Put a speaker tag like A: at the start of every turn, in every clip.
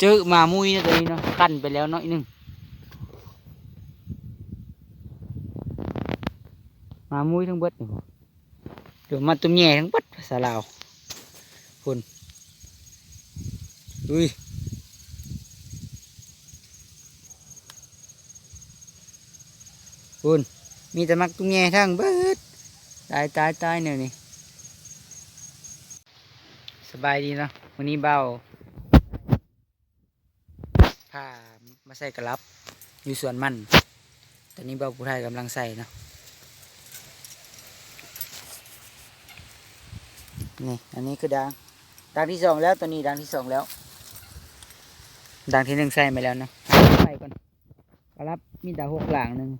A: เจอมามุ้ยนะตัวนี้เนาะกั้นไปแล้วนาะอีกหนึ่งมามุ้ยทั้งเบิดนี่เดี๋ยวมาตุ้มแย่ทั้งเบิดภาษาลาวคุณอุ้ยคุณมีแต่มักตุ้มแย่ทั้งเบิดตายตายตายเนี่ยนี่สบายดีเนาะวันนี้เบา ผ้ามาใส่กระลับ อยู่ส่วนมัน ตอนนี้เบาผู้ไทยกำลังใส่นะนี่อันนี้คือดังดังที่สองแล้วตัวนี้ดังที่สองแล้ว ดังที่หนึ่งใส่ไปแล้วนะใส่ก่อนกระลับมีแต่หกหลังหนึ่ง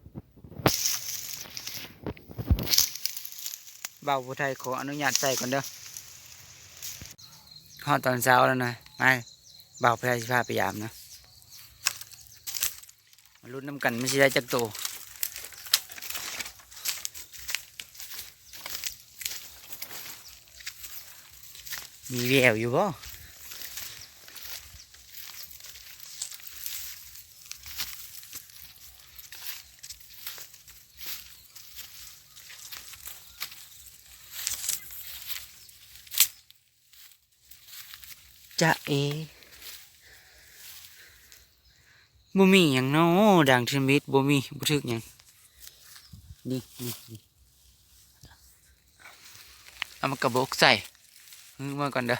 A: เบาผู้ไทยขออนุญาตใส่ก่อนเด้อข้อตอนเช้าแล้วนะไม่เบาผู้ไทยสิพาไปยามนะ มาลุ้นน้ำกันไม่ใช่ได้จักโตมีแววอยู่บ่จะเอ บ่มีหยังเนาะด่างทอร์มิดบ่มีบ่ถึกหยังนี่นี่นี่เอามากระบอกใส่มือมาก่อนเด้อ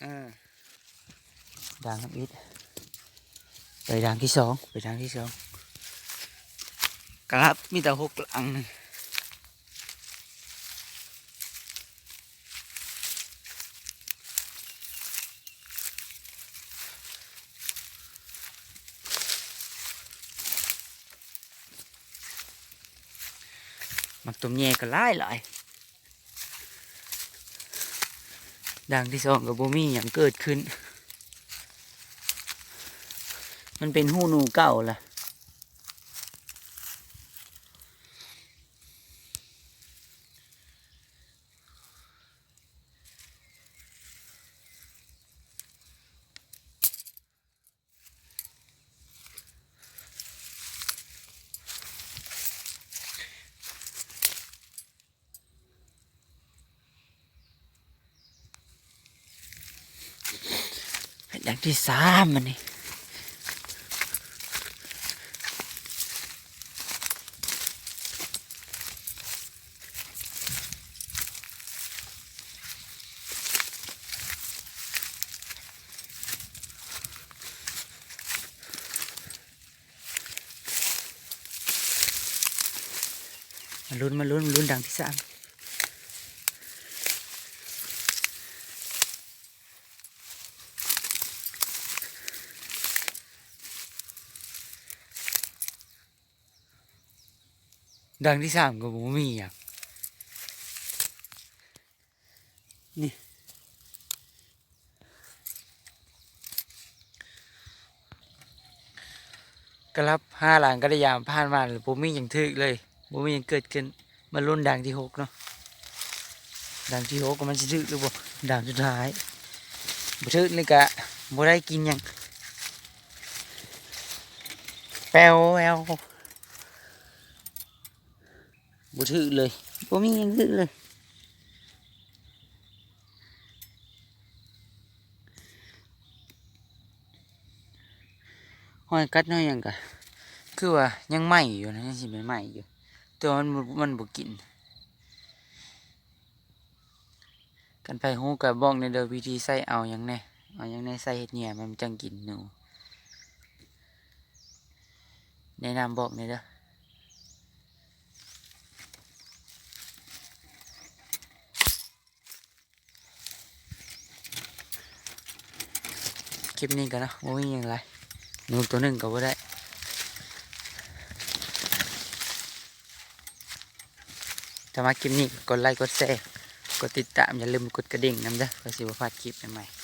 A: เออด่างทำอิดไปด่างที่สองไปด่างที่สอง ครับมีแต่หกหลังนึงมันตัวแย่ก็หลายหลายดังที่สองกับโบมี่อย่างเกิดขึ้น มันเป็นหูหนูเก่าล่ะ อย่างที่สามมันนี่มาลุ้นมาลุ้นมาลุ้นดังที่สาม ดังที่สามก็บ่มีอย่างนี่ก็รับห้าหลังก็ได้ยามผ่านมาหรือบ่มีอย่างทึกเลยบ่มีอย่างเกิดขึ้นมาลุ้นดังที่หกเนาะดังที่หกก็มันจะทึกหรือบ่ดังสุดท้ายบ่ทึกนี่กะบ่ได้กินยังแปวแวว บ่ถือเลยบ่มีหยังถือเลยห้อยกัดน้อยหยังกะคือว่ายังไหม้อยู่นะยังสิเป็นไหม้อยู่แต่ว่ามันบ่มันบ่กิน กันไปฮู้กับบอกในเด้อวิธีใส่เอาหยังแน่เอาหยังแน่ใส่เฮ็ดแหน่มันจังกินหนูแนะนำบอกในเด้อ ลิปนี้กันนาะโอ้ยยังไรหนูตัวหนึ่งก็บ่ได้ถ้ามาคลิปนี้กดไลค์กดแชร์กดติดตามอย่าลืมกดกระดิ่งนะเด้อเพื่อสิบ่พลาดคลิปใหม่ๆ